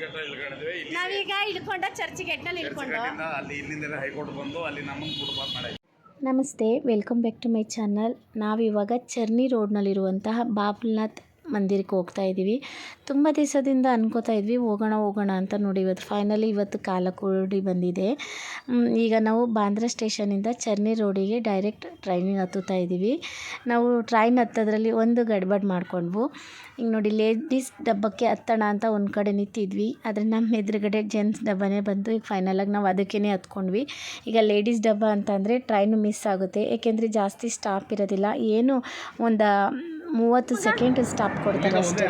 ಚರ್ಚ್ಗಟ್ಟ ಇಳ್ಕೊಂಡಿದ್ವಿ. ನಾವೀಗ ಇಳ್ಕೊಂಡ ಚರ್ಚ್ ಗೇಟ್ನಲ್ಲಿ ಇಳ್ಕೊಂಡು? ಚರ್ಚ್ಗಟ್ಟಿಂದ ಅಲ್ಲಿ ಇಲ್ಲಿಂದ ಹೈಕೋರ್ಟ್ ಬಂದು ಅಲ್ಲಿ ನಮ್ಮನ್ನು ಫುಟ್ಪಾತ್ ಮಾಡಿ. ನಮಸ್ತೆ welcome back to my channel. ನಾವಿವಾಗ ಚರ್ನಿ ರೋಡ್ನಲ್ಲಿರುವಂತಹ ಬಾಬುಲ್ನಾಥ್ ಮಂದಿರಕ್ಕೆ ಹೋಗ್ತಾ ಇದ್ದೀವಿ. ತುಂಬ ದಿವಸದಿಂದ ಅನ್ಕೋತಾ ಇದ್ವಿ, ಹೋಗೋಣ ಹೋಗೋಣ ಅಂತ ನೋಡಿ ಇವತ್ತು ಫೈನಲಿ ಇವತ್ತು ಕಾಲ ಕೂಡಿ ಬಂದಿದೆ ಈಗ ನಾವು ಬಾಂದ್ರಾ ಸ್ಟೇಷನಿಂದ ಚರ್ನಿ ರೋಡಿಗೆ ಡೈರೆಕ್ಟ್ ಟ್ರೈನಿಗೆ ಹತ್ತುತ್ತಾ ಇದ್ದೀವಿ. ನಾವು ಟ್ರೈನ್ ಹತ್ತೋದ್ರಲ್ಲಿ ಒಂದು ಗಡ್ಬಡ್ ಮಾಡ್ಕೊಂಡ್ವು. ಈಗ ನೋಡಿ ಲೇಡೀಸ್ ಡಬ್ಬಕ್ಕೆ ಹತ್ತೋಣ ಅಂತ ಒಂದು ಕಡೆ ನಿಂತಿದ್ವಿ. ಆದರೆ ನಮ್ಮ ಎದುರುಗಡೆ ಜೆಂಟ್ಸ್ ಡಬ್ಬನೇ ಬಂತು ಈಗ ಫೈನಲಾಗಿ ನಾವು ಅದಕ್ಕೇ ಹತ್ಕೊಂಡ್ವಿ. ಈಗ ಲೇಡೀಸ್ ಡಬ್ಬ ಅಂತಂದರೆ ಟ್ರೈನು ಮಿಸ್ ಆಗುತ್ತೆ. ಏಕೆಂದರೆ ಜಾಸ್ತಿ ಸ್ಟಾಪ್ ಇರೋದಿಲ್ಲ. ಏನು ಒಂದು ಮೂವತ್ತು ಸೆಕೆಂಡ್ ಸ್ಟಾಪ್ ಕೊಡ್ತಾರೆ ಅಷ್ಟೇ.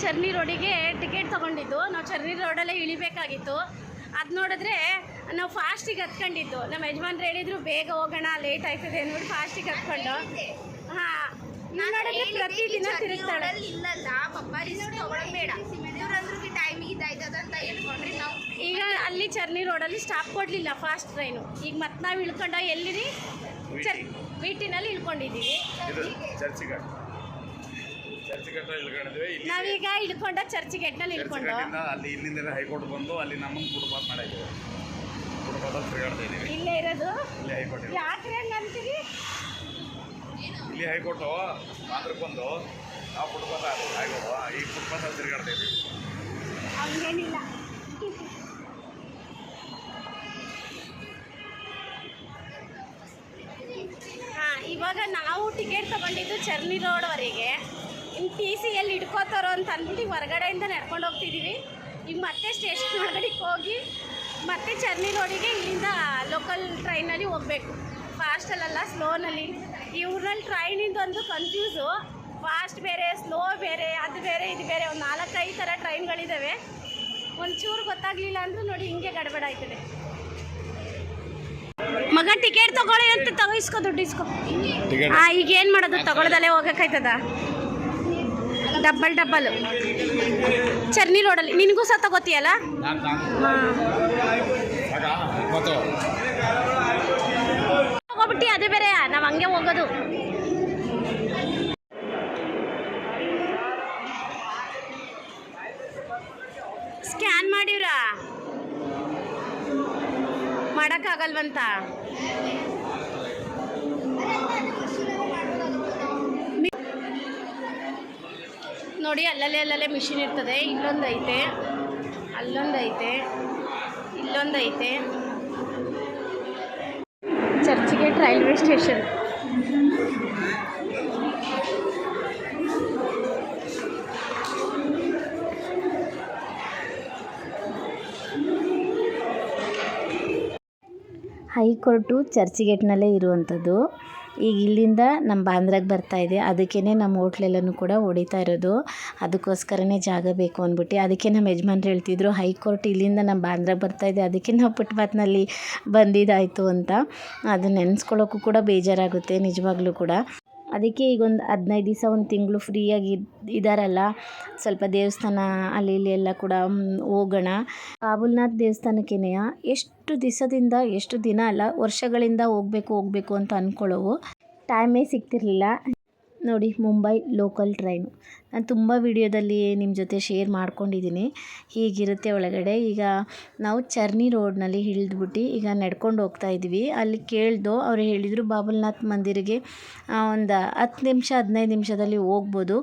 ಚರ್ನಿ. ರೋಡಿಗೆ ಟಿಕೆಟ್ ತಗೊಂಡಿದ್ದು. ನಾವು ಚರ್ನಿ ರೋಡಲ್ಲೇ ಇಳಿಬೇಕಾಗಿತ್ತು. ಅದು ನೋಡಿದ್ರೆ ನಾವು ಫಾಸ್ಟಿಗೆ ಹತ್ಕೊಂಡಿದ್ದು. ನಮ್ಮ ಯಜಮಾನ್ರು ಹೇಳಿದ್ರು, ಬೇಗ ಹೋಗೋಣ ಲೇಟ್ ಆಯ್ತದೆ ಅಂದ್ಬಿಟ್ಟು ಫಾಸ್ಟಿಗೆ ಹತ್ಕೊಂಡು. ಹಾಂ ಪ್ರತಿದಿನ ತಿರುಗ್ತಾಳೆ. ಇಲ್ಲಲ್ಲ ಪಪ್ಪ ರಿಸ್ಕ್ ತಗೊಳ್ಳೋದು ಬೇಡ. ಇವ್ರಂದ್ರಿಗೆ ಟೈಮಿಗೆ ಇದಾಯ್ತದ ಅಂತ ಹೇಳ್ಕೊಂಡ್ರಿ ನಾವು ಈಗ ಅಲ್ಲಿ ಚರ್ನಿ ರೋಡಲ್ಲಿ ಸ್ಟಾಪ್ ಕೊಡಲಿಲ್ಲ ಫಾಸ್ಟ್ ಟ್ರೈನು ಈಗ ಮತ್ತೆ ನಾವು ಇಳ್ಕೊಂಡ ಎಲ್ಲಿರಿ? ಚರ್ ವೀಟಿನಲ್ಲಿ ಇಳ್ಕೊಂಡಿದ್ದೀವಿ. ಚರ್ಚ್ಗಟ್ಟ. ಇಳ್ಕೊಂಡಿದ್ವಿ ಇಲ್ಲಿ ನಾವೀಗ ಇಳ್ಕೊಂಡ ಚರ್ಚ್ ಗೇಟ್ನಲ್ಲಿ ನಲ್ಲಿ ಅಲ್ಲಿ ಇಲ್ಲಿಂದ ಹೈಕೋರ್ಟ್ ಬಂದು ಅಲ್ಲಿ ನಮ್ಮನ್ನು ಫುಟ್ಪಾತ್ ಮಾಡಿದ್ವಿ ಫುಟ್ಪಾತಲ್ಲಿ ತಿರುಗಾಡ್ತಾ ಇದ್ದೀವಿ. ಇಲ್ಲೇ ಇರೋದು? ಇಲ್ಲಿ ಹೈಕೋರ್ಟ್ ಇದೆ ಯಾಕ್ರೆ? ಇಲ್ಲಿ ಹೈಕೋರ್ಟು ಆಂಧ್ರಕ್ಕೆ ಬಂದು ನಾವು ಫುಟ್ಪಾತ್ ಹೈಕೋರ್ಟು. ಈ ಫುಟ್ಪಾತಲ್ಲಿ ತಿರುಗಾಡ್ತಾ ಇದ್ದೀವಿ ಹಂಗೇನಿಲ್ಲ. ಹಾಂ ಇವಾಗ ನಾವು ಟಿಕೆಟ್ ತಗೊಂಡಿದ್ದು ಚರ್ನಿ ರೋಡ್ವರೆಗೆ. ಇನ್ನು ಟಿ ಸಿ ಎಲ್ಲಿ ಇಟ್ಕೋತಾರೋ ಅಂತ ಅಂದ್ಬಿಟ್ಟು ಈಗ ಹೊರಗಡೆಯಿಂದ ನಡ್ಕೊಂಡು ಹೋಗ್ತಿದ್ದೀವಿ. ಈಗ ಮತ್ತೆ ಸ್ಟೇಷನ್ ಒಳಗಡೆಗೆ ಹೋಗಿ ಮತ್ತೆ ಚರ್ನಿ ರೋಡಿಗೆ ಇಲ್ಲಿಂದ ಲೋಕಲ್ ಟ್ರೈನಲ್ಲಿ ಹೋಗಬೇಕು. ಫಾಸ್ಟಲ್ಲ ಸ್ಲೋನಲ್ಲಿ. ಇವ್ರಲ್ಲಿ ಟ್ರೈನಿಂದ ಒಂದು ಕನ್ಫ್ಯೂಸು ಫಾಸ್ಟ್ ಬೇರೆ ಸ್ಲೋ ಬೇರೆ ಅದು ಬೇರೆ ಇದು ಬೇರೆ. ಒಂದು ನಾಲ್ಕೈದು ಥರ ಟ್ರೈನ್ಗಳಿದ್ದಾವೆ ಒಂಚೂರು ಗೊತ್ತಾಗ್ಲಿಲ್ಲ ಅಂದರೂ ನೋಡಿ ಹಿಂಗೆ ಗಡಬಡ ಆಯ್ತದೆ. ಮಗ ಟಿಕೆಟ್ ತಗೊಳ್ಳಿ ಅಂತ ತಗೋ ಇಸ್ಕೋ ದುಡ್ಡು ಇಸ್ಕೊ ಆ ಈಗ ಏನು ಮಾಡೋದು? ತಗೊಳ್ದಲ್ಲೇ ಹೋಗೋಕ್ಕಾಯ್ತದ? ಡಬ್ಬಲ್ ಡಬ್ಬಲ್ ಚರ್ನಿ ರೋಡಲ್ಲಿ. ನಿನಗೂ ಸಹ ತಗೋತೀಯಲ್ಲ? ತಗೋಬಿಟ್ಟಿ ಅದೇ ಬೇರೆ ನಾವು ಹಂಗೆ ಹೋಗೋದು ಸ್ಕ್ಯಾನ್ ಮಾಡಿವ್ರಾ ಮಾಡೋಕ್ಕಾಗಲ್ವಂತ ನೋಡಿ ಅಲ್ಲಲ್ಲೇ ಅಲ್ಲಲ್ಲೇ ಮಿಷಿನ್ ಇರ್ತದೆ. ಇಲ್ಲೊಂದೈತೆ. ಐತೆ ಅಲ್ಲೊಂದು ಐತೆ ಐತೆ Churchgate railway station. High court ಚರ್ಚ್ಗೇಟ್ನಲ್ಲೇ ಇರುವಂಥದ್ದು. ಈಗ ಇಲ್ಲಿಂದ ನಮ್ಮ ಬಾಂದ್ರಾಗೆ ಬರ್ತಾ ಇದೆ. ಅದಕ್ಕೇ ನಮ್ಮ ಹೋಟ್ಲೆಲ್ಲನೂ ಕೂಡ ಹೊಡಿತಾ ಇರೋದು. ಅದಕ್ಕೋಸ್ಕರನೇ ಜಾಗ ಬೇಕು ಅಂದ್ಬಿಟ್ಟು. ಅದಕ್ಕೆ ನಮ್ಮ ಯಜಮಾನ್ರು ಹೇಳ್ತಿದ್ರು, ಹೈಕೋರ್ಟ್ ಇಲ್ಲಿಂದ ನಮ್ಮ ಬಾಂದ್ರಾಗೆ ಬರ್ತಾ ಇದೆ. ಅದಕ್ಕೆ ನಾವು ಪುಟ್ಪಾತ್ನಲ್ಲಿ ಬಂದಿದ್ದಾಯಿತು ಅಂತ. ಅದು ನೆನೆಸ್ಕೊಳ್ಳೋಕ್ಕೂ ಕೂಡ ಬೇಜಾರಾಗುತ್ತೆ, ನಿಜವಾಗ್ಲೂ ಕೂಡ. ಅದಕ್ಕೆ ಈಗ ಒಂದು ಹದಿನೈದು ದಿವಸ ಒಂದು ತಿಂಗಳು ಫ್ರೀಯಾಗಿ ಇದ್ದಾರಲ್ಲ ಸ್ವಲ್ಪ ದೇವಸ್ಥಾನ ಅಲ್ಲಿ ಇಲ್ಲಿ ಎಲ್ಲ ಕೂಡ ಹೋಗೋಣ. ಕಾಬುಲ್ನಾಥ್ ದೇವಸ್ಥಾನಕ್ಕೇನೆಯ, ಎಷ್ಟು ದಿವಸದಿಂದ ಎಷ್ಟು ದಿನ ಅಲ್ಲ, ವರ್ಷಗಳಿಂದ ಹೋಗಬೇಕು ಹೋಗಬೇಕು ಅಂತ ಅಂದ್ಕೊಳ್ಳೋವು ಟೈಮೇ ಸಿಗ್ತಿರ್ಲಿಲ್ಲ. ನೋಡಿ, ಮುಂಬೈ ಲೋಕಲ್ ಟ್ರೈನು ನಾನು ತುಂಬ ವಿಡಿಯೋದಲ್ಲಿ ನಿಮ್ಮ ಜೊತೆ ಶೇರ್ ಮಾಡ್ಕೊಂಡಿದ್ದೀನಿ. ಹೀಗಿರುತ್ತೆ ಒಳಗಡೆ. ಈಗ ನಾವು ಚರ್ನಿ ರೋಡ್ನಲ್ಲಿ ಇಳಿದ್ಬಿಟ್ಟು ಈಗ ನಡ್ಕೊಂಡು ಹೋಗ್ತಾ ಇದ್ವಿ ಅಲ್ಲಿ ಕೇಳ್ದು ಅವ್ರು ಹೇಳಿದರು ಬಾಬುಲ್ನಾಥ್ ಮಂದಿರಿಗೆ ಒಂದು ಹತ್ತು ನಿಮಿಷ, ಹದಿನೈದು ನಿಮಿಷದಲ್ಲಿ ಹೋಗ್ಬೋದು.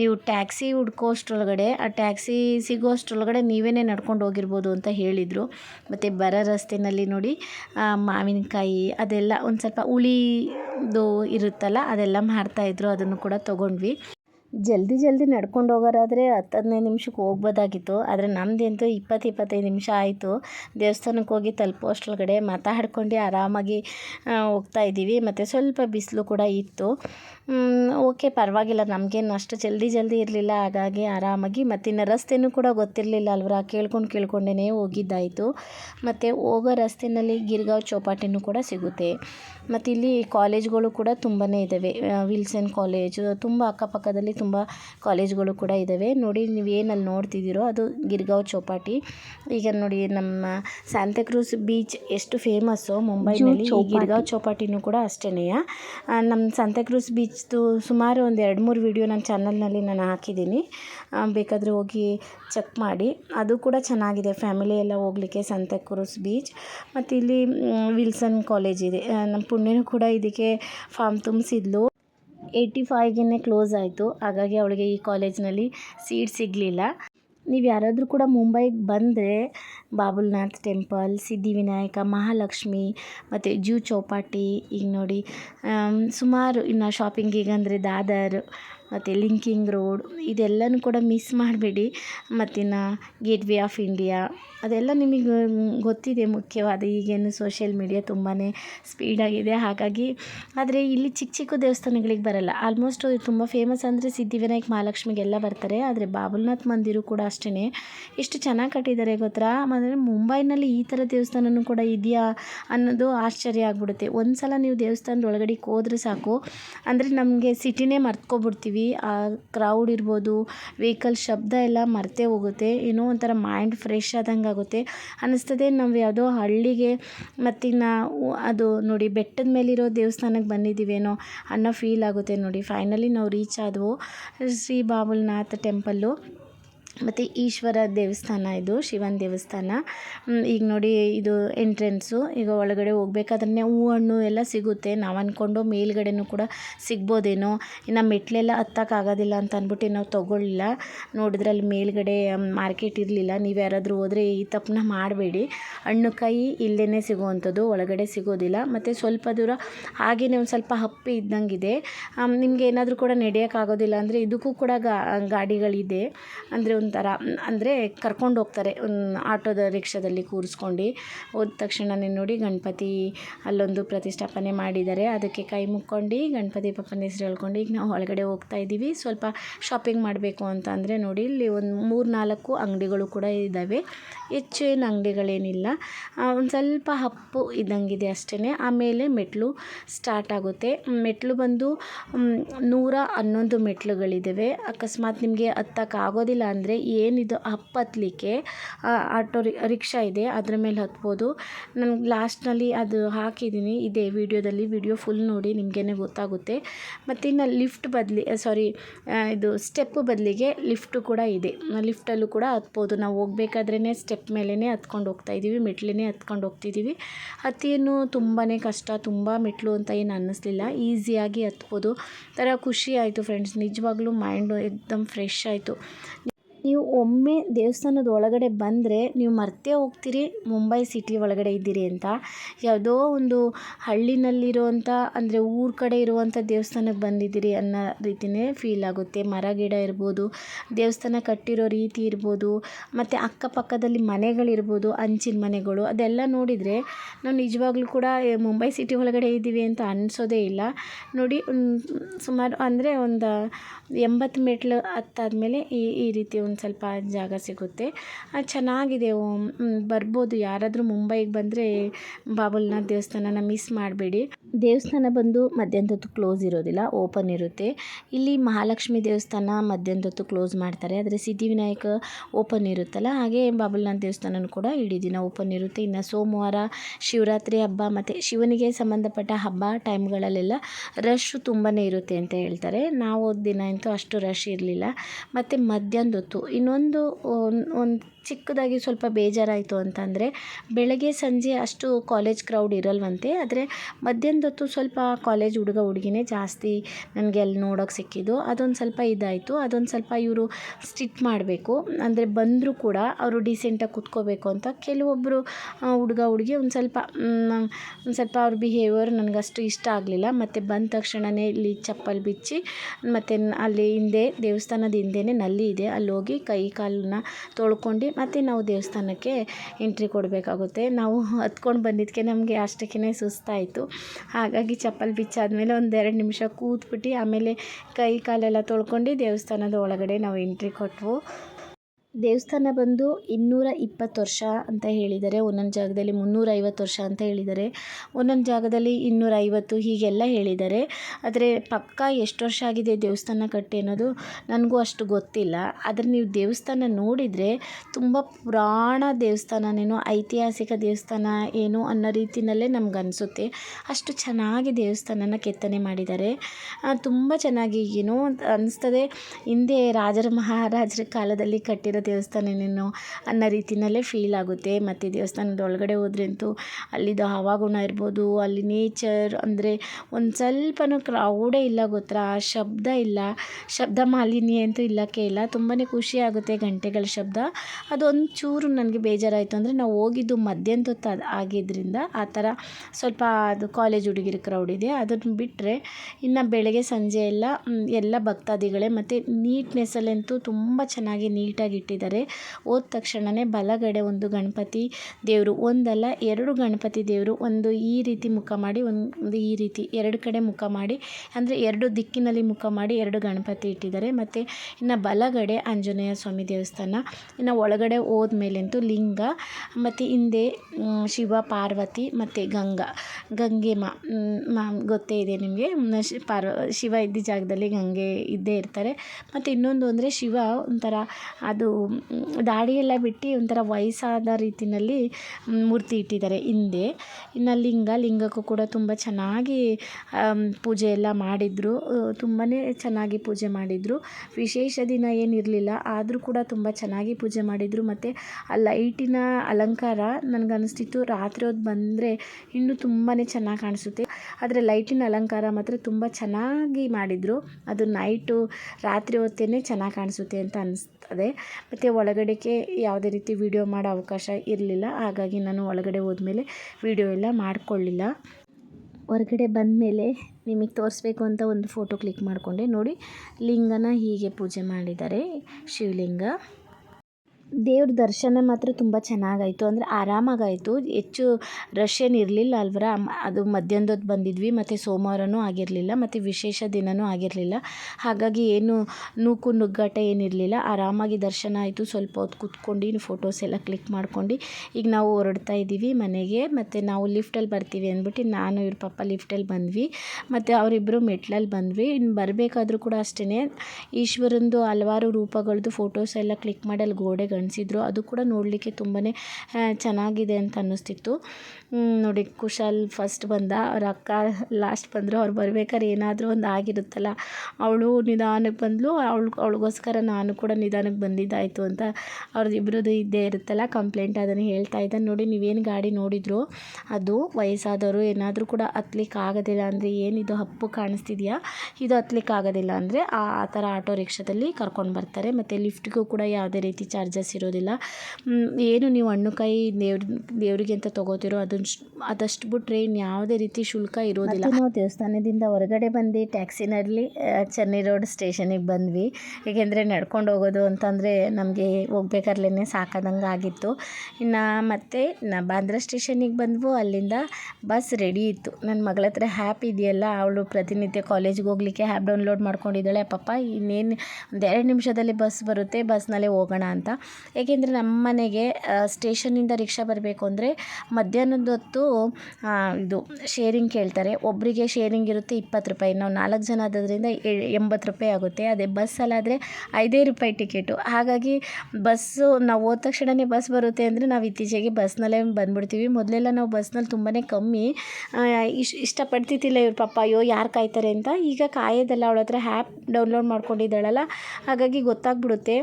ನೀವು ಟ್ಯಾಕ್ಸಿ ಹುಡ್ಕೋ ಅಷ್ಟರೊಳಗಡೆ ಆ ಟ್ಯಾಕ್ಸಿ ಸಿಗೋ ಅಷ್ಟರೊಳಗಡೆ ನೀವೇ ನಡ್ಕೊಂಡು ಹೋಗಿರ್ಬೋದು ಅಂತ ಹೇಳಿದರು. ಮತ್ತು ಬರೋ ರಸ್ತೆಯಲ್ಲಿ ನೋಡಿ ಮಾವಿನಕಾಯಿ ಅದೆಲ್ಲ ಒಂದು ಸ್ವಲ್ಪ ಹುಳಿದು ಇರುತ್ತಲ್ಲ, ಅದೆಲ್ಲ ಮಾಡ್ತಾಯಿದ್ರು ಅದನ್ನು ಕೂಡ ತೊಗೊಂಡ್ವಿ. ಜಲ್ದಿ ಜಲ್ದಿ ನಡ್ಕೊಂಡು ಹೋಗೋರಾದರೆ ಹತ್ತು ಹದಿನೈದು ನಿಮಿಷಕ್ಕೆ ಹೋಗ್ಬೋದಾಗಿತ್ತು. ಆದರೆ ನಮ್ಮದಂತೂ ಇಪ್ಪತ್ತು, ಇಪ್ಪತ್ತೈದು ನಿಮಿಷ ಆಯಿತು. ದೇವಸ್ಥಾನಕ್ಕೆ ಹೋಗಿ ತಲುಪೋ ಅಷ್ಟೊಳಗಡೆ ಮಾತಾಡ್ಕೊಂಡು ಆರಾಮಾಗಿ ಹೋಗ್ತಾ ಇದ್ದೀವಿ. ಮತ್ತು ಸ್ವಲ್ಪ ಬಿಸಿಲು ಕೂಡ ಇತ್ತು. ಓಕೆ ಪರವಾಗಿಲ್ಲ. ನಮಗೇನು ಅಷ್ಟು ಜಲ್ದಿ ಜಲ್ದಿ ಇರಲಿಲ್ಲ. ಹಾಗಾಗಿ ಆರಾಮಾಗಿ ಮತ್ತು ಇನ್ನು ರಸ್ತೆನೂ ಕೂಡ ಗೊತ್ತಿರಲಿಲ್ಲ ಅಲ್ವರ? ಕೇಳ್ಕೊಂಡು ಕೇಳ್ಕೊಂಡೇ ಹೋಗಿದ್ದಾಯಿತು. ಮತ್ತು ಹೋಗೋ ರಸ್ತೆಯಲ್ಲಿ ಗಿರ್ಗಾವ್ ಚೌಪಾಟಿನೂ ಕೂಡ ಸಿಗುತ್ತೆ. ಮತ್ತು ಇಲ್ಲಿ ಕಾಲೇಜ್ಗಳು ಕೂಡ ತುಂಬಾ ಇದ್ದಾವೆ ವಿಲ್ಸನ್ ಕಾಲೇಜು ತುಂಬ ಅಕ್ಕಪಕ್ಕದಲ್ಲಿ ತುಂಬ ಕಾಲೇಜ್ಗಳು ಕೂಡ ಇದ್ದಾವೆ ನೋಡಿ ನೀವು ಏನಲ್ಲಿ ನೋಡ್ತಿದ್ದೀರೋ ಅದು ಗಿರ್ಗಾವ್ ಚೌಪಾಟಿ. ಈಗ ನೋಡಿ ನಮ್ಮ ಸ್ಯಾಂತಕ್ರೂಸ್ ಬೀಚ್ ಎಷ್ಟು ಫೇಮಸ್ಸು ಮುಂಬೈನಲ್ಲಿ ಈ ಗಿರ್ಗಾಂವ್ ಚೌಪಾಟಿನೂ ಕೂಡ ಅಷ್ಟೇ ನಮ್ಮ ಸ್ಯಾಂತಕ್ರೂಸ್ ಬೀಚ್ ಬೀಚ್ದು ಸುಮಾರು ಒಂದು ಎರಡು ಮೂರು ವಿಡಿಯೋ ನನ್ನ ಚಾನಲ್ನಲ್ಲಿ ನಾನು ಹಾಕಿದ್ದೀನಿ. ಬೇಕಾದರೆ ಹೋಗಿ ಚೆಕ್ ಮಾಡಿ. ಅದು ಕೂಡ ಚೆನ್ನಾಗಿದೆ. ಫ್ಯಾಮಿಲಿ ಎಲ್ಲ ಹೋಗ್ಲಿಕ್ಕೆ ಸಂತೆಕುರುಸ್ ಬೀಚ್ ಮತ್ತು ಇಲ್ಲಿ ವಿಲ್ಸನ್ ಕಾಲೇಜ್ ಇದೆ. ನಮ್ಮ ಪುಣ್ಯನೂ ಕೂಡ ಇದಕ್ಕೆ ಫಾರ್ಮ್ ತುಂಬಿಸಿದ್ಲು. ಏಯ್ಟಿ ಫೈವ್ಗೆ ಕ್ಲೋಸ್ ಆಯಿತು. ಹಾಗಾಗಿ ಅವಳಿಗೆ ಈ ಕಾಲೇಜ್ನಲ್ಲಿ ಸೀಟ್ ಸಿಗಲಿಲ್ಲ. ನೀವು ಯಾರಾದರೂ ಕೂಡ ಮುಂಬೈಗೆ ಬಂದರೆ ಬಾಬುಲ್ನಾಥ್ ಟೆಂಪಲ್, ಸಿದ್ಧಿವಿನಾಯಕ, ಮಹಾಲಕ್ಷ್ಮಿ, ಮತ್ತು ಜೂ ಚೌಪಾಟಿ, ಈಗ ನೋಡಿ ಸುಮಾರು ಇನ್ನು ಶಾಪಿಂಗಿಗಂದರೆ ದಾದರ್ ಮತ್ತು ಲಿಂಕಿಂಗ್ ರೋಡ್ ಇದೆಲ್ಲನೂ ಕೂಡ ಮಿಸ್ ಮಾಡಬೇಡಿ. ಮತ್ತಿನ್ನು ಗೇಟ್ ವೇ ಆಫ್ ಇಂಡಿಯಾ ಅದೆಲ್ಲ ನಿಮಗೆ ಗೊತ್ತಿದೆ ಮುಖ್ಯವಾದ ಈಗೇನು ಸೋಷಿಯಲ್ ಮೀಡಿಯಾ ತುಂಬಾ ಸ್ಪೀಡಾಗಿದೆ ಹಾಗಾಗಿ ಆದರೆ ಇಲ್ಲಿ ಚಿಕ್ಕ ಚಿಕ್ಕ ದೇವಸ್ಥಾನಗಳಿಗೆ ಬರಲ್ಲ. ಆಲ್ಮೋಸ್ಟ್ ತುಂಬ ಫೇಮಸ್ ಅಂದರೆ ಸಿದ್ಧಿವಿನಾಯಕ ಮಹಾಲಕ್ಷ್ಮಿಗೆಲ್ಲ ಬರ್ತಾರೆ. ಆದರೆ ಬಾಬುಲ್ನಾಥ್ ಮಂದಿರು ಕೂಡ ಅಷ್ಟೇ ಎಷ್ಟು ಚೆನ್ನಾಗಿ ಕಟ್ಟಿದ್ದಾರೆ ಗೊತ್ತಾ? ಅಂದರೆ ಮುಂಬೈನಲ್ಲಿ ಈ ಥರ ದೇವಸ್ಥಾನವೂ ಕೂಡ ಇದೆಯಾ ಅನ್ನೋದು ಆಶ್ಚರ್ಯ ಆಗ್ಬಿಡುತ್ತೆ. ಒಂದು ಸಲ ನೀವು ದೇವಸ್ಥಾನದ ಒಳಗಡೆ ಹೋದ್ರೆ ಸಾಕು. ಅಂದರೆ ನಮಗೆ ಸಿಟಿನೇ ಮರ್ತ್ಕೊಬಿಡ್ತೀವಿ. ಆ ಕ್ರೌಡ್ ಇರ್ಬೋದು ವೆಹಿಕಲ್ ಶಬ್ದ ಎಲ್ಲ ಮರೆತೇ ಹೋಗುತ್ತೆ, ಏನೋ ಒಂಥರ ಮೈಂಡ್ ಫ್ರೆಶ್ ಆದಂಗೆ ಆಗುತ್ತೆ. ಅನ್ನಿಸ್ತದೆ ನಾವು ಯಾವುದೋ ಹಳ್ಳಿಗೆ, ಮತ್ತಿನ್ನು ಅದು ನೋಡಿ ಬೆಟ್ಟದ ಮೇಲಿರೋ ದೇವಸ್ಥಾನಕ್ಕೆ ಬಂದಿದ್ದೀವೇನೋ ಅನ್ನೋ ಫೀಲ್ ಆಗುತ್ತೆ ನೋಡಿ. ಫೈನಲಿ ನಾವು ರೀಚ್ ಆದವು ಶ್ರೀ ಬಾಬುಲ್ನಾಥ್ ಟೆಂಪಲ್ಲು ಮತ್ತು ಈಶ್ವರ ದೇವಸ್ಥಾನ ಇದು, ಶಿವನ ದೇವಸ್ಥಾನ. ಈಗ ನೋಡಿ ಇದು ಎಂಟ್ರೆನ್ಸು ಈಗ ಒಳಗಡೆ ಹೋಗ್ಬೇಕಾದ್ರೆ ಹೂ ಹಣ್ಣು ಎಲ್ಲ ಸಿಗುತ್ತೆ. ನಾವು ಅಂದ್ಕೊಂಡು ಮೇಲ್ಗಡೆನೂ ಕೂಡ ಸಿಗ್ಬೋದೇನೋ. ಇನ್ನು ಮೆಟ್ಲೆಲ್ಲ ಹತ್ತಕ್ಕಾಗೋದಿಲ್ಲ ಅಂತ ಅಂದ್ಬಿಟ್ಟು ನಾವು ತೊಗೊಳ್ಳಿಲ್ಲ. ನೋಡಿದ್ರೆ ಅಲ್ಲಿ ಮೇಲ್ಗಡೆ ಮಾರ್ಕೆಟ್ ಇರಲಿಲ್ಲ. ನೀವು ಯಾರಾದರೂ ಹೋದರೆ ಈ ತಪ್ಪನ್ನ ಮಾಡಬೇಡಿ. ಹಣ್ಣು ಕೈ ಇಲ್ಲೇ ಸಿಗುವಂಥದ್ದು, ಒಳಗಡೆ ಸಿಗೋದಿಲ್ಲ. ಮತ್ತು ಸ್ವಲ್ಪ ದೂರ ಹಾಗೆಯೇ ಒಂದು ಸ್ವಲ್ಪ ಹಪ್ಪಿ ಇದ್ದಂಗಿದೆ. ನಿಮಗೆ ಏನಾದರೂ ಕೂಡ ನಡೆಯೋಕ್ಕಾಗೋದಿಲ್ಲ ಅಂದರೆ ಇದಕ್ಕೂ ಕೂಡ ಗಾಡಿಗಳಿದೆ. ಅಂದರೆ ಒಂಥರ, ಅಂದರೆ ಕರ್ಕೊಂಡು ಹೋಗ್ತಾರೆ ಆಟೋದ ರಿಕ್ಷಾದಲ್ಲಿ ಕೂರಿಸ್ಕೊಂಡು. ಹೋದ ತಕ್ಷಣವೇ ನೋಡಿ ಗಣಪತಿ ಅಲ್ಲೊಂದು ಪ್ರತಿಷ್ಠಾಪನೆ ಮಾಡಿದ್ದಾರೆ. ಅದಕ್ಕೆ ಕೈ ಮುಕ್ಕೊಂಡು ಗಣಪತಿ ಪಪ್ಪನ ಹೆಸರು ಹೇಳ್ಕೊಂಡು, ಈಗ ನಾವು ಒಳಗಡೆ ಹೋಗ್ತಾ ಇದ್ದೀವಿ, ಸ್ವಲ್ಪ ಶಾಪಿಂಗ್ ಮಾಡಬೇಕು ಅಂತ ಅಂದರೆ ನೋಡಿ, ಇಲ್ಲಿ ಒಂದು ಮೂರು ನಾಲ್ಕು ಅಂಗಡಿಗಳು ಕೂಡ ಇದ್ದಾವೆ. ಹೆಚ್ಚು ಏನು ಅಂಗಡಿಗಳೇನಿಲ್ಲ ಒಂದು ಸ್ವಲ್ಪ ಹಪ್ಪು ಇದ್ದಂಗಿದೆ ಅಷ್ಟೇ ಆಮೇಲೆ ಮೆಟ್ಲು ಸ್ಟಾರ್ಟ್ ಆಗುತ್ತೆ. ಮೆಟ್ಲು ಬಂದು ನೂರ ಹನ್ನೊಂದು ಮೆಟ್ಲುಗಳಿದ್ದಾವೆ ಅಕಸ್ಮಾತ್ ನಿಮಗೆ ಹತ್ತಕ್ಕಾಗೋದಿಲ್ಲ ಅಂದರೆ ಏನಿದು ಹಪ್ಪು ಹತ್ತಲಿಕ್ಕೆ ಆಟೋ ರಿಕ್ಷಾ ಇದೆ, ಅದ್ರ ಮೇಲೆ ಹತ್ಬೋದು. ನಾನು ಲಾಸ್ಟ್ನಲ್ಲಿ ಅದು ಹಾಕಿದ್ದೀನಿ. ಇದೆ ವಿಡಿಯೋದಲ್ಲಿ, ವಿಡಿಯೋ ಫುಲ್ ನೋಡಿ ನಿಮಗೇ ಗೊತ್ತಾಗುತ್ತೆ. ಮತ್ತು ಇನ್ನು ಲಿಫ್ಟ್ ಬದಲಿ ಸಾರಿ ಇದು ಸ್ಟೆಪ್ ಬದಲಿಗೆ ಲಿಫ್ಟು ಕೂಡ ಇದೆ. ಲಿಫ್ಟಲ್ಲೂ ಕೂಡ ಹತ್ಬೋದು. ನಾವು ಹೋಗ್ಬೇಕಾದ್ರೇ ಸ್ಟೆಪ್ ಮೇಲೇ ಹತ್ಕೊಂಡು ಹೋಗ್ತಾ ಇದ್ದೀವಿ ಮೆಟ್ಲೇ ಹತ್ಕೊಂಡು ಹೋಗ್ತಿದ್ದೀವಿ. ಹತ್ತಿಯನ್ನು ತುಂಬಾ ಕಷ್ಟ, ತುಂಬ ಮೆಟ್ಲು ಅಂತ ಏನು ಅನ್ನಿಸ್ಲಿಲ್ಲ. ಈಸಿಯಾಗಿ ಹತ್ಬೋದು. ಥರ ಖುಷಿ ಆಯಿತು ಫ್ರೆಂಡ್ಸ್. ನಿಜವಾಗ್ಲೂ ಮೈಂಡು ಎಕ್ದಮ್ ಫ್ರೆಶ್ ಆಯಿತು. ನೀವು ಒಮ್ಮೆ ದೇವಸ್ಥಾನದ ಒಳಗಡೆ ಬಂದರೆ ನೀವು ಮರ್ತೇ ಹೋಗ್ತೀರಿ, ಮುಂಬೈ ಸಿಟಿ ಒಳಗಡೆ ಇದ್ದೀರಿ ಅಂತ. ಯಾವುದೋ ಒಂದು ಹಳ್ಳಿನಲ್ಲಿರುವಂಥ ಅಂದರೆ ಊರ ಕಡೆ ಇರುವಂಥ ದೇವಸ್ಥಾನಕ್ಕೆ ಬಂದಿದ್ದೀರಿ ಅನ್ನೋ ರೀತಿಯೇ ಫೀಲ್ ಆಗುತ್ತೆ. ಮರ, ಗಿಡ ಇರ್ಬೋದು, ದೇವಸ್ಥಾನ ಕಟ್ಟಿರೋ ರೀತಿ ಇರ್ಬೋದು, ಮತ್ತು ಅಕ್ಕಪಕ್ಕದಲ್ಲಿ ಮನೆಗಳಿರ್ಬೋದು ಹಂಚಿನ ಮನೆಗಳು, ಅದೆಲ್ಲ ನೋಡಿದರೆ ನಾವು ನಿಜವಾಗ್ಲೂ ಕೂಡ ಮುಂಬೈ ಸಿಟಿ ಒಳಗಡೆ ಇದ್ದೀವಿ ಅಂತ ಅನಿಸೋದೇ ಇಲ್ಲ. ನೋಡಿ ಸುಮಾರು ಅಂದರೆ ಒಂದು ಎಂಬತ್ತು ಮೆಟ್ಲು ಹತ್ತಾದ್ಮೇಲೆ ಈ ಈ ರೀತಿ ಒಂದು ಸ್ವಲ್ಪ ಜಾಗ ಸಿಗುತ್ತೆ. ಚೆನ್ನಾಗಿದೆ ಬರ್ಬೋದು. ಯಾರಾದರೂ ಮುಂಬೈಗೆ ಬಂದರೆ ಬಾಬುಲ್ನಾಥ್ ದೇವಸ್ಥಾನನ ಮಿಸ್ ಮಾಡಬೇಡಿ. ದೇವಸ್ಥಾನ ಬಂದು ಮಧ್ಯಾಹ್ನದೊತ್ತು ಕ್ಲೋಸ್ ಇರೋದಿಲ್ಲ ಓಪನ್ ಇರುತ್ತೆ. ಇಲ್ಲಿ ಮಹಾಲಕ್ಷ್ಮಿ ದೇವಸ್ಥಾನ ಮಧ್ಯಾಹ್ನದೊತ್ತು ಕ್ಲೋಸ್ ಮಾಡ್ತಾರೆ. ಆದರೆ ಸಿದ್ಧಿವಿನಾಯಕ ಓಪನ್ ಇರುತ್ತಲ್ಲ, ಹಾಗೆ ಬಾಬುಲ್ನಾಥ್ ದೇವಸ್ಥಾನನೂ ಕೂಡ ಇಡೀ ದಿನ ಓಪನ್ ಇರುತ್ತೆ. ಇನ್ನು ಸೋಮವಾರ ಶಿವರಾತ್ರಿ ಹಬ್ಬ ಮತ್ತು ಶಿವನಿಗೆ ಸಂಬಂಧಪಟ್ಟ ಹಬ್ಬ ಟೈಮ್ಗಳಲ್ಲೆಲ್ಲ ರಶ್ಶು ತುಂಬಾ ಇರುತ್ತೆ ಅಂತ ಹೇಳ್ತಾರೆ. ನಾವು ಹೋದ ದಿನ ಅಂತೂ ಅಷ್ಟು ರಶ್ ಇರಲಿಲ್ಲ. ಮತ್ತು ಮಧ್ಯಾಹ್ನದ ಹೊತ್ತು ಇನ್ನೊಂದು ಒಂದು ಚಿಕ್ಕದಾಗಿ ಸ್ವಲ್ಪ ಬೇಜಾರಾಯಿತು ಅಂತಂದರೆ ಬೆಳಗ್ಗೆ ಸಂಜೆ ಅಷ್ಟು ಕಾಲೇಜ್ ಕ್ರೌಡ್ ಇರಲ್ವಂತೆ, ಆದರೆ ಮಧ್ಯಾಹ್ನದೊತ್ತು ಸ್ವಲ್ಪ ಕಾಲೇಜ್ ಹುಡುಗ ಹುಡುಗಿನೇ ಜಾಸ್ತಿ ನನಗೆ ಅಲ್ಲಿ ನೋಡೋಕೆ ಸಿಕ್ಕಿದ್ದು. ಅದೊಂದು ಸ್ವಲ್ಪ ಇದಾಯಿತು. ಅದೊಂದು ಸ್ವಲ್ಪ ಇವರು ಸ್ಟಿಟ್ ಮಾಡಬೇಕು. ಅಂದರೆ ಬಂದರೂ ಕೂಡ ಅವರು ಡೀಸೆಂಟಾಗಿ ಕೂತ್ಕೋಬೇಕು ಅಂತ ಕೆಲವೊಬ್ಬರು ಹುಡುಗ ಹುಡುಗಿ ಒಂದು ಸ್ವಲ್ಪ ಒಂದು ಸ್ವಲ್ಪ ಅವ್ರ ಬಿಹೇವಿಯರ್ ನನಗಷ್ಟು ಇಷ್ಟ ಆಗಲಿಲ್ಲ. ಮತ್ತು ಬಂದ ತಕ್ಷಣವೇ ಇಲ್ಲಿ ಚಪ್ಪಲಿ ಬಿಚ್ಚಿ, ಮತ್ತು ಅಲ್ಲಿ ಹಿಂದೆ ದೇವಸ್ಥಾನದ ಹಿಂದೆನೇ ನಲ್ಲಿ ಇದೆ. ಅಲ್ಲಿ ಹೋಗಿ ಕೈ ಕಾಲನ್ನ ತೊಳ್ಕೊಂಡು ಮತ್ತು ನಾವು ದೇವಸ್ಥಾನಕ್ಕೆ ಎಂಟ್ರಿ ಕೊಡಬೇಕಾಗುತ್ತೆ. ನಾವು ಹತ್ಕೊಂಡು ಬಂದಿದ್ದಕ್ಕೆ ನಮಗೆ ಅಷ್ಟಕ್ಕೇ ಸುಸ್ತಾಯಿತು. ಹಾಗಾಗಿ ಚಪ್ಪಲಿ ಬಿಚ್ಚಾದ್ಮೇಲೆ ಒಂದೆರಡು ನಿಮಿಷ ಕೂತ್ಬಿಟ್ಟು ಆಮೇಲೆ ಕೈ ಕಾಲೆಲ್ಲ ತೊಳ್ಕೊಂಡು ದೇವಸ್ಥಾನದ ಒಳಗಡೆ ನಾವು ಎಂಟ್ರಿ ಕೊಟ್ಟವು ದೇವಸ್ಥಾನ ಬಂದು ಇನ್ನೂರ ಇಪ್ಪತ್ತು ವರ್ಷ ಅಂತ ಹೇಳಿದ್ದಾರೆ ಒಂದೊಂದು ಜಾಗದಲ್ಲಿ ಮುನ್ನೂರೈವತ್ತು ವರ್ಷ ಅಂತ ಹೇಳಿದ್ದಾರೆ ಒಂದೊಂದು ಜಾಗದಲ್ಲಿ ಇನ್ನೂರೈವತ್ತು ಹೀಗೆಲ್ಲ ಹೇಳಿದ್ದಾರೆ ಆದರೆ ಪಕ್ಕ ಎಷ್ಟು ವರ್ಷ ಆಗಿದೆ ದೇವಸ್ಥಾನ ಕಟ್ಟಿ ಅನ್ನೋದು ನನಗೂ ಅಷ್ಟು ಗೊತ್ತಿಲ್ಲ. ಆದರೆ ನೀವು ದೇವಸ್ಥಾನ ನೋಡಿದರೆ ತುಂಬ ಪುರಾಣ ದೇವಸ್ಥಾನನೇನೋ ಐತಿಹಾಸಿಕ ದೇವಸ್ಥಾನ ಏನು ಅನ್ನೋ ರೀತಿಯಲ್ಲೇ ನಮ್ಗೆ ಅನಿಸುತ್ತೆ. ಅಷ್ಟು ಚೆನ್ನಾಗಿ ದೇವಸ್ಥಾನನ ಕೆತ್ತನೆ ಮಾಡಿದ್ದಾರೆ. ತುಂಬ ಚೆನ್ನಾಗಿ ಏನೋ ಅನಿಸ್ತದೆ. ಹಿಂದೆ ರಾಜರ ಮಹಾರಾಜರ ಕಾಲದಲ್ಲಿ ಕಟ್ಟಿರೋ ದೇವಸ್ಥಾನನೇನೋ ಅನ್ನೋ ರೀತಿಯಲ್ಲೇ ಫೀಲ್ ಆಗುತ್ತೆ. ಮತ್ತು ದೇವಸ್ಥಾನದ ಒಳಗಡೆ ಹೋದ್ರೆ ಅಂತೂ ಅಲ್ಲಿದ್ದು ಹವಾಗುಣ ಇರ್ಬೋದು, ಅಲ್ಲಿ ನೇಚರ್ ಅಂದರೆ ಒಂದು ಸ್ವಲ್ಪನೂ ಕ್ರೌಡೇ ಇಲ್ಲ ಗೊತ್ತಾ? ಶಬ್ದ ಇಲ್ಲ. ಶಬ್ದ ಮಾಲಿನ್ಯ ಅಂತೂ ಇಲ್ಲಕ್ಕೆ ಇಲ್ಲ. ತುಂಬಾ ಖುಷಿ ಆಗುತ್ತೆ ಗಂಟೆಗಳ ಶಬ್ದ. ಅದೊಂದು ಚೂರು ನನಗೆ ಬೇಜಾರಾಯಿತು ಅಂದರೆ ನಾವು ಹೋಗಿದ್ದು ಮಧ್ಯಾಹ್ನ ಹೊತ್ತು ಅದು ಆಗಿದ್ದರಿಂದ ಆ ಥರ ಸ್ವಲ್ಪ ಅದು ಕಾಲೇಜ್ ಹುಡುಗಿರ ಕ್ರೌಡ್ ಇದೆ. ಅದನ್ನು ಬಿಟ್ಟರೆ ಇನ್ನು ಬೆಳಗ್ಗೆ ಸಂಜೆ ಎಲ್ಲ ಎಲ್ಲ ಭಕ್ತಾದಿಗಳೇ ಮತ್ತು ನೀಟ್ನೆಸ್ಸಲ್ಲಂತೂ ತುಂಬ ಚೆನ್ನಾಗಿ ನೀಟಾಗಿ ಹೋದ ತಕ್ಷಣವೇ ಬಲಗಡೆ ಒಂದು ಗಣಪತಿ ದೇವರು, ಒಂದಲ್ಲ ಎರಡು ಗಣಪತಿ ದೇವರು ಒಂದು ಈ ರೀತಿ ಮುಖ ಮಾಡಿ, ಒಂದು ಈ ರೀತಿ ಎರಡು ಕಡೆ ಮುಖ ಮಾಡಿ, ಅಂದರೆ ಎರಡು ದಿಕ್ಕಿನಲ್ಲಿ ಮುಖ ಮಾಡಿ ಎರಡು ಗಣಪತಿ ಇಟ್ಟಿದ್ದಾರೆ. ಮತ್ತು ಇನ್ನು ಬಲಗಡೆ ಆಂಜನೇಯ ಸ್ವಾಮಿ ದೇವಸ್ಥಾನ, ಇನ್ನು ಒಳಗಡೆ ಹೋದ್ಮೇಲಂತೂ ಲಿಂಗ, ಮತ್ತು ಹಿಂದೆ ಶಿವ, ಪಾರ್ವತಿ, ಮತ್ತು ಗಂಗಾ, ಗಂಗೆ ಮಾ ಗೊತ್ತೇ ಇದೆ ನಿಮಗೆ? ಪಾರ್ವ, ಶಿವ ಇದ್ದ ಜಾಗದಲ್ಲಿ ಗಂಗೆ ಇದ್ದೇ ಇರ್ತಾರೆ. ಮತ್ತು ಇನ್ನೊಂದು ಅಂದರೆ ಶಿವ ಒಂಥರ ಅದು ದಾಡಿಯೆಲ್ಲ ಬಿಟ್ಟು ಒಂಥರ ವಯಸ್ಸಾದ ರೀತಿಯಲ್ಲಿ ಮೂರ್ತಿ ಇಟ್ಟಿದ್ದಾರೆ ಹಿಂದೆ. ಇನ್ನು ಲಿಂಗ, ಲಿಂಗಕ್ಕೂ ಕೂಡ ತುಂಬ ಚೆನ್ನಾಗಿ ಪೂಜೆ ಎಲ್ಲ ಮಾಡಿದರು. ತುಂಬಾ ಚೆನ್ನಾಗಿ ಪೂಜೆ ಮಾಡಿದರು. ವಿಶೇಷ ದಿನ ಏನಿರಲಿಲ್ಲ ಆದರೂ ಕೂಡ ತುಂಬ ಚೆನ್ನಾಗಿ ಪೂಜೆ ಮಾಡಿದರು. ಮತ್ತು ಆ ಲೈಟಿನ ಅಲಂಕಾರ ನನಗನ್ನಿಸ್ತಿತ್ತು ರಾತ್ರಿ ಹೊತ್ತು ಬಂದರೆ ಇನ್ನೂ ತುಂಬಾ ಚೆನ್ನಾಗಿ ಕಾಣಿಸುತ್ತೆ. ಆದರೆ ಲೈಟಿನ ಅಲಂಕಾರ ಮಾತ್ರ ತುಂಬ ಚೆನ್ನಾಗಿ ಮಾಡಿದರು. ಅದು ನೈಟು, ರಾತ್ರಿ ಹೊತ್ತೇ ಚೆನ್ನಾಗಿ ಕಾಣಿಸುತ್ತೆ ಅಂತ ಅನಿಸ್ತದೆ ಮತ್ತು ಒಳಗಡೆಗೆ ಯಾವುದೇ ರೀತಿ ವಿಡಿಯೋ ಮಾಡೋ ಅವಕಾಶ ಇರಲಿಲ್ಲ. ಹಾಗಾಗಿ ನಾನು ಒಳಗಡೆ ಹೋದ್ಮೇಲೆ ವಿಡಿಯೋ ಎಲ್ಲ ಮಾಡಿಕೊಳ್ಳಿಲ್ಲ. ಹೊರಗಡೆ ಬಂದಮೇಲೆ ನಿಮಗೆ ತೋರಿಸ್ಬೇಕು ಅಂತ ಒಂದು ಫೋಟೋ ಕ್ಲಿಕ್ ಮಾಡಿಕೊಂಡೆ. ನೋಡಿ, ಲಿಂಗನ ಹೀಗೆ ಪೂಜೆ ಮಾಡಿದ್ದಾರೆ ಶಿವಲಿಂಗ. ದೇವ್ರ ದರ್ಶನ ಮಾತ್ರ ತುಂಬ ಚೆನ್ನಾಗಾಯಿತು. ಅಂದರೆ ಆರಾಮಾಗಾಯಿತು. ಹೆಚ್ಚು ರಶ್ ಏನು ಇರಲಿಲ್ಲ ಅಲ್ವರ? ಅದು ಮಧ್ಯಾಹ್ನದೊತ್ತು ಬಂದಿದ್ವಿ, ಮತ್ತು ಸೋಮವಾರನೂ ಆಗಿರಲಿಲ್ಲ, ಮತ್ತು ವಿಶೇಷ ದಿನವೂ ಆಗಿರಲಿಲ್ಲ. ಹಾಗಾಗಿ ಏನು ನೂಕು ನುಗ್ಗಾಟ ಏನಿರಲಿಲ್ಲ ಆರಾಮಾಗಿ ದರ್ಶನ ಆಯಿತು. ಸ್ವಲ್ಪ ಹೊತ್ತು ಕೂತ್ಕೊಂಡು ಫೋಟೋಸ್ ಎಲ್ಲ ಕ್ಲಿಕ್ ಮಾಡ್ಕೊಂಡು ಈಗ ನಾವು ಹೊರಡ್ತಾ ಇದ್ದೀವಿ ಮನೆಗೆ. ಮತ್ತು ನಾವು ಲಿಫ್ಟಲ್ಲಿ ಬರ್ತೀವಿ ಅಂದ್ಬಿಟ್ಟು ನಾನು, ಇವ್ರ ಪಾಪ ಲಿಫ್ಟಲ್ಲಿ ಬಂದ್ವಿ. ಮತ್ತು ಅವರಿಬ್ಬರು ಮೆಟ್ಲಲ್ಲಿ ಬಂದ್ವಿ. ಇನ್ನು ಬರಬೇಕಾದ್ರೂ ಕೂಡ ಅಷ್ಟೇ ಈಶ್ವರಂದು ಹಲವಾರು ರೂಪಗಳದ್ದು ಫೋಟೋಸ್ ಎಲ್ಲ ಕ್ಲಿಕ್ ಮಾಡಲ್ಲಿ ಅಲ್ಲಿ ಗೋಡೆಗೆ ಅಂಟಿಸಿದ್ರು ಅದು ಕೂಡ ನೋಡಲಿಕ್ಕೆ ತುಂಬಾ ಚೆನ್ನಾಗಿದೆ ಅಂತ ಅನ್ನಿಸ್ತಿತ್ತು. ನೋಡಿ ಕುಶಲ್ ಫಸ್ಟ್ ಬಂದ, ಅವ್ರ ಅಕ್ಕ ಲಾಸ್ಟ್ ಬಂದರು, ಅವ್ರು ಬರ್ಬೇಕಾದ್ರೆ ಏನಾದರೂ ಒಂದು ಆಗಿರುತ್ತಲ್ಲ, ಅವಳು ನಿಧಾನಕ್ಕೆ ಬಂದಳು ಅವಳು, ಅವಳಿಗೋಸ್ಕರ ನಾನು ಕೂಡ ನಿಧಾನಕ್ಕೆ ಬಂದಿದ್ದಾಯಿತು ಅಂತ ಅವ್ರದ್ದು ಇದ್ದೇ ಇರುತ್ತಲ್ಲ ಕಂಪ್ಲೇಂಟ್ ಅದನ್ನು ಹೇಳ್ತಾ ಇದ್ದ. ನೋಡಿ ನೀವೇನು ಗಾಡಿ ನೋಡಿದ್ರು, ಅದು ವಯಸ್ಸಾದವರು ಏನಾದರೂ ಕೂಡ ಹತ್ಲಿಕ್ಕೆ ಆಗೋದಿಲ್ಲ ಅಂದರೆ ಏನಿದು ಹಪ್ಪು ಕಾಣಿಸ್ತಿದೆಯಾ? ಇದು ಹತ್ಲಿಕ್ಕೆ ಆಗೋದಿಲ್ಲ ಅಂದರೆ ಆ ಥರ ಆಟೋ ರಿಕ್ಷಾದಲ್ಲಿ ಕರ್ಕೊಂಡು ಬರ್ತಾರೆ, ಮತ್ತು ಲಿಫ್ಟ್ಗೂ ಕೂಡ ಯಾವುದೇ ರೀತಿ ಚಾರ್ಜಸ್ ಇರೋದಿಲ್ಲ ಏನು ನೀವು ಹಣ್ಣು ಕಾಯಿ ದೇವ್ರ, ದೇವರಿಗೆ ಅಂತ ತೊಗೋತಿರೋ ಅದನ್ನ ಅದಷ್ಟು ಬಿಟ್ಟರೆ ಇನ್ನು ಯಾವುದೇ ರೀತಿ ಶುಲ್ಕ ಇರೋದಿಲ್ಲ. ನಾವು ದೇವಸ್ಥಾನದಿಂದ ಹೊರಗಡೆ ಬಂದು ಟ್ಯಾಕ್ಸಿನಲ್ಲಿ ಚೆನ್ನೈ ರೋಡ್ ಸ್ಟೇಷನಿಗೆ ಬಂದ್ವಿ. ಏಕೆಂದರೆ ನಡ್ಕೊಂಡು ಹೋಗೋದು ಅಂತಂದರೆ ನಮಗೆ ಹೋಗ್ಬೇಕಾರ್ಲೇ ಸಾಕಾದಂಗೆ ಆಗಿತ್ತು. ಇನ್ನು ಮತ್ತೆ ನಾ ಬಾಂದ್ರಾ ಸ್ಟೇಷನಿಗೆ ಬಂದ್ವು. ಅಲ್ಲಿಂದ ಬಸ್ ರೆಡಿ ಇತ್ತು. ನನ್ನ ಮಗಳ ಹತ್ರ ಹ್ಯಾಪ್ ಇದೆಯಲ್ಲ, ಅವಳು ಪ್ರತಿನಿತ್ಯ ಕಾಲೇಜ್ಗೆ ಹೋಗ್ಲಿಕ್ಕೆ ಹ್ಯಾಪ್ ಡೌನ್ಲೋಡ್ ಮಾಡ್ಕೊಂಡಿದ್ದಾಳೆ. ಪಪ್ಪ ಇನ್ನೇನು ಒಂದು ಎರಡು ನಿಮಿಷದಲ್ಲಿ ಬಸ್ ಬರುತ್ತೆ, ಬಸ್ನಲ್ಲೇ ಹೋಗೋಣ ಅಂತ. ಏಕೆಂದರೆ ನಮ್ಮ ಮನೆಗೆ ಸ್ಟೇಷನಿಂದ ರಿಕ್ಷಾ ಬರಬೇಕು ಅಂದರೆ ಮಧ್ಯಾಹ್ನದ ಹೊತ್ತು ಇದು ಶೇರಿಂಗ್ ಕೇಳ್ತಾರೆ. ಒಬ್ಬರಿಗೆ ಶೇರಿಂಗ್ ಇರುತ್ತೆ ಇಪ್ಪತ್ತು ರೂಪಾಯಿ. ನಾವು ನಾಲ್ಕು ಜನ ಆದ್ರಿಂದ ಎಂಬತ್ತು ರೂಪಾಯಿ ಆಗುತ್ತೆ. ಅದೇ ಬಸ್ಸಲ್ಲಾದರೆ ಐದೇ ರೂಪಾಯಿ ಟಿಕೆಟು ಹಾಗಾಗಿ ಬಸ್ಸು ನಾವು ಹೋದ ತಕ್ಷಣವೇ ಬಸ್ ಬರುತ್ತೆ ಅಂದರೆ ನಾವು ಇತ್ತೀಚೆಗೆ ಬಸ್ನಲ್ಲೇ ಬಂದ್ಬಿಡ್ತೀವಿ. ಮೊದಲೆಲ್ಲ ನಾವು ಬಸ್ನಲ್ಲಿ ತುಂಬಾ ಕಮ್ಮಿ. ಇಶ್ ಇಷ್ಟಪಡ್ತಿದ್ದಿಲ್ಲ ಇವ್ರ ಪಪ್ಪ ಅಯ್ಯೋ, ಯಾರು ಕಾಯ್ತಾರೆ? ಅಂತ. ಈಗ ಕಾಯೋದಲ್ಲ ಅವಳ ಹತ್ರ ಆ್ಯಪ್ ಡೌನ್ಲೋಡ್ ಮಾಡ್ಕೊಂಡಿದ್ದಾಳಲ್ಲ. ಹಾಗಾಗಿ ಗೊತ್ತಾಗ್ಬಿಡುತ್ತೆ.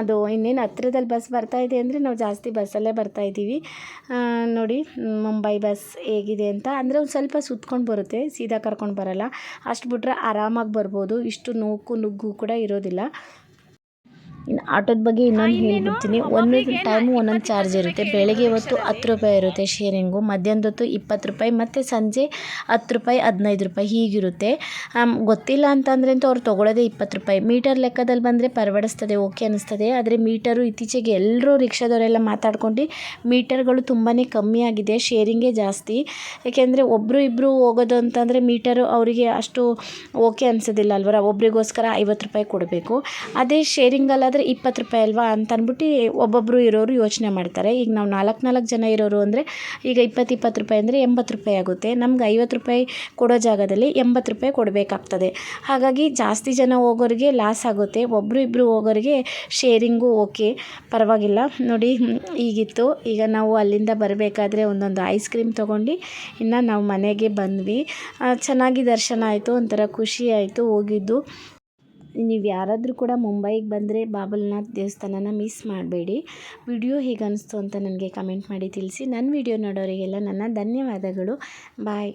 ಅದು ಇನ್ನೇನು ಹತ್ರದಲ್ಲಿ ಬಸ್ ಬರ್ತಾ ಇದೆ ಅಂದರೆ ನಾವು ಜಾಸ್ತಿ ಬಸ್ಸಲ್ಲೇ ಬರ್ತಾ ಇದ್ದೀವಿ. ನೋಡಿ, ಮುಂಬೈ ಬಸ್ ಹೇಗಿದೆ ಅಂತ. ಅಂದರೆ ಒಂದು ಸ್ವಲ್ಪ ಸುತ್ಕೊಂಡು ಬರುತ್ತೆ, ಸೀದಾ ಕರ್ಕೊಂಡು ಬರಲ್ಲ. ಅಷ್ಟು ಬಿಟ್ರೆ ಆರಾಮಾಗಿ ಬರ್ಬೋದು. ಇಷ್ಟು ನೋಕು ನುಗ್ಗು ಕೂಡ ಇರೋದಿಲ್ಲ. ಇನ್ನು ಆಟೋದ ಬಗ್ಗೆ ಇನ್ನೊಂದು ಹೇಳ್ಬಿಡ್ತೀನಿ. ಒಂದೊಂದು ಟೈಮು ಒಂದೊಂದು ಚಾರ್ಜ್ ಇರುತ್ತೆ. ಬೆಳಗ್ಗೆ ಹೊತ್ತು ಹತ್ತು ರೂಪಾಯಿ ಇರುತ್ತೆ ಶೇರಿಂಗು ಮಧ್ಯಾಹ್ನದ ಹೊತ್ತು ಇಪ್ಪತ್ತು ರೂಪಾಯಿ ಮತ್ತು ಸಂಜೆ ಹತ್ತು ರೂಪಾಯಿ ಹದಿನೈದು ರೂಪಾಯಿ ಹೀಗಿರುತ್ತೆ. ಗೊತ್ತಿಲ್ಲ ಅಂತಂದ್ರೆ ಅಂತೂ ಅವ್ರು ತೊಗೊಳ್ಳೋದೇ ಇಪ್ಪತ್ತು ರೂಪಾಯಿ. ಮೀಟರ್ ಲೆಕ್ಕದಲ್ಲಿ ಬಂದರೆ ಪರವಡಿಸ್ತದೆ ಓಕೆ ಅನ್ನಿಸ್ತದೆ. ಆದರೆ ಮೀಟರು ಇತ್ತೀಚೆಗೆ ಎಲ್ಲರೂ ರಿಕ್ಷಾದವರೆಲ್ಲ ಮಾತಾಡ್ಕೊಂಡು ಮೀಟರ್ಗಳು ತುಂಬಾ ಕಮ್ಮಿ ಆಗಿದೆ. ಶೇರಿಂಗೇ ಜಾಸ್ತಿ. ಯಾಕೆಂದರೆ ಒಬ್ಬರು ಇಬ್ಬರು ಹೋಗೋದು ಅಂತಂದರೆ ಮೀಟರು ಅವರಿಗೆ ಅಷ್ಟು ಓಕೆ ಅನಿಸೋದಿಲ್ಲ ಅಲ್ವರ? ಒಬ್ರಿಗೋಸ್ಕರ ಐವತ್ತು ರೂಪಾಯಿ ಕೊಡಬೇಕು. ಅದೇ ಶೇರಿಂಗಲ್ಲಾದರೆ ಆದರೆ ಇಪ್ಪತ್ತು ರೂಪಾಯಿ ಅಲ್ವಾ ಅಂತ ಅಂದ್ಬಿಟ್ಟು ಒಬ್ಬೊಬ್ಬರು ಇರೋರು ಯೋಚನೆ ಮಾಡ್ತಾರೆ. ಈಗ ನಾವು ನಾಲ್ಕು ನಾಲ್ಕು ಜನ ಇರೋರು ಅಂದರೆ ಈಗ ಇಪ್ಪತ್ತು ಇಪ್ಪತ್ತು ರೂಪಾಯಿ ಅಂದರೆ ಎಂಬತ್ತು ರೂಪಾಯಿ ಆಗುತ್ತೆ. ನಮ್ಗೆ ಐವತ್ತು ರೂಪಾಯಿ ಕೊಡೋ ಜಾಗದಲ್ಲಿ ಎಂಬತ್ತು ರೂಪಾಯಿ ಕೊಡಬೇಕಾಗ್ತದೆ. ಹಾಗಾಗಿ ಜಾಸ್ತಿ ಜನ ಹೋಗೋರಿಗೆ ಲಾಸ್ ಆಗುತ್ತೆ. ಒಬ್ಬರು ಇಬ್ಬರು ಹೋಗೋರಿಗೆ ಶೇರಿಂಗು ಓಕೆ ಪರವಾಗಿಲ್ಲ. ನೋಡಿ, ಈಗಿತ್ತು. ಈಗ ನಾವು ಅಲ್ಲಿಂದ ಬರಬೇಕಾದ್ರೆ ಒಂದೊಂದು ಐಸ್ ಕ್ರೀಮ್ ತೊಗೊಂಡು ಇನ್ನು ನಾವು ಮನೆಗೆ ಬಂದ್ವಿ. ಚೆನ್ನಾಗಿ ದರ್ಶನ ಆಯಿತು, ಒಂಥರ ಖುಷಿ ಆಯಿತು, ಹೋಗಿದ್ದು. ನೀವು ಯಾರಾದರೂ ಕೂಡ ಮುಂಬೈಗೆ ಬಂದರೆ ಬಾಬಲ್ನಾಥ್ ದೇವಸ್ಥಾನನ ಮಿಸ್ ಮಾಡಬೇಡಿ. ವಿಡಿಯೋ ಹೇಗೆ ಅಂತ ನನಗೆ ಕಮೆಂಟ್ ಮಾಡಿ ತಿಳಿಸಿ. ನನ್ನ ವಿಡಿಯೋ ನೋಡೋರಿಗೆಲ್ಲ ನನ್ನ ಧನ್ಯವಾದಗಳು. ಬಾಯ್